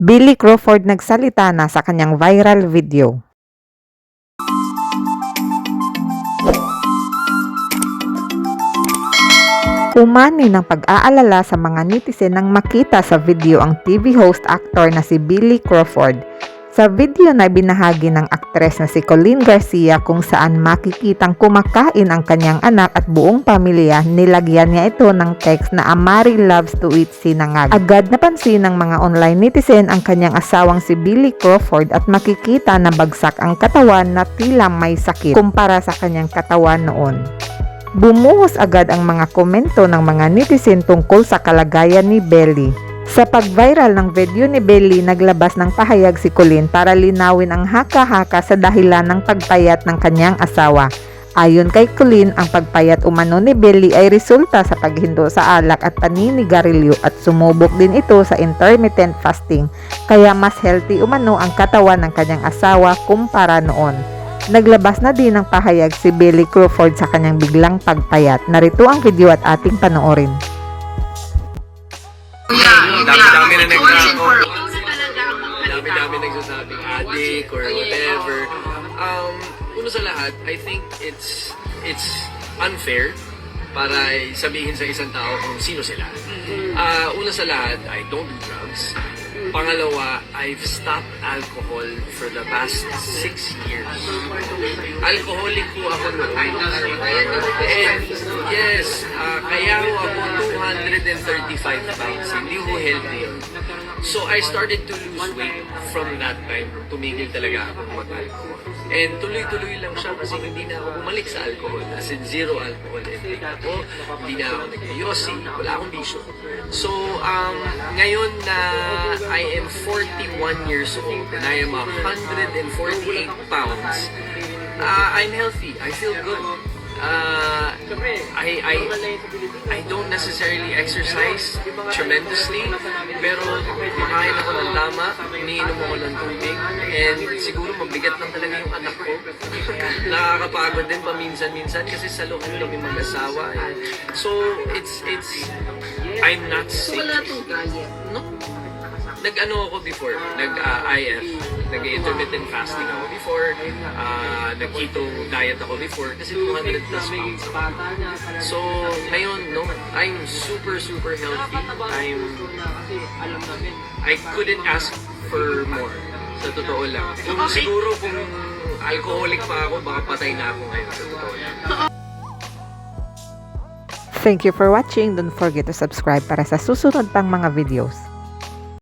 Billy Crawford nagsalita na sa kanyang viral video. Umani ng pag-aalala sa mga netizen nang makita sa video ang TV host actor na si Billy Crawford. Sa video na binahagi ng aktres na si Colleen Garcia kung saan makikitang kumakain ang kanyang anak at buong pamilya, nilagyan niya ito ng text na Amari loves to eat sinangag. Agad napansin ng mga online netizen ang kanyang asawang si Billy Crawford at makikita na bagsak ang katawan na tila may sakit kumpara sa kanyang katawan noon. Bumuhos agad ang mga komento ng mga netizen tungkol sa kalagayan ni Belly. Sa pag-viral ng video ni Belly, naglabas ng pahayag si Colleen para linawin ang haka-haka sa dahilan ng pagpayat ng kanyang asawa. Ayon kay Colleen, ang pagpayat umano ni Belly ay resulta sa paghindo sa alak at paninigarilyo at sumubok din ito sa intermittent fasting, kaya mas healthy umano ang katawan ng kanyang asawa kumpara noon. Naglabas na din ng pahayag si Billy Crawford sa kanyang biglang pagpayat. Narito ang video at ating panoorin. Kuya, Dami-dami na nagkako. Dami-dami nagsasabing addict or whatever. Um, uno sa lahat, I think it's it's unfair para sabihin sa isang tao kung sino sila. Uh, una sa lahat, I don't do drugs. Pangalawa, I've stopped alcohol for the past six years. Alcoholic po ako noon. And yes, uh, kaya ako 200 135 pounds. Hindi ko healthy. So I started to lose weight from that time. Tumigil talaga ako mag-alcohol. And tuloy-tuloy lang siya kasi hindi na ako bumalik sa alcohol. As in zero alcohol intake ako. Hindi na ako nag-yosi. Wala akong bisyo. So um, ngayon na I am 41 years old and I am 148 pounds, uh, I'm healthy. I feel good. Uh, I, I, I don't necessarily exercise tremendously, pero kumakain ako ng tama, iniinom ako ng tubig, and siguro mabigat lang talaga yung anak ko. Nakakapagod din paminsan-minsan kasi sa loob kami mag-asawa. eh. So, it's, it's, I'm not sick. No. Nag-ano ako before, nag-IF, nag-intermittent fasting ako before, uh, nag-keto diet ako before, kasi 200 plus pounds ako. So, ngayon, no, I'm super, super healthy. I'm, I couldn't ask for more. Sa totoo lang. Kung siguro kung alcoholic pa ako, baka patay na ako ngayon sa totoo lang. Thank you for watching. Don't forget to subscribe para sa susunod pang mga videos.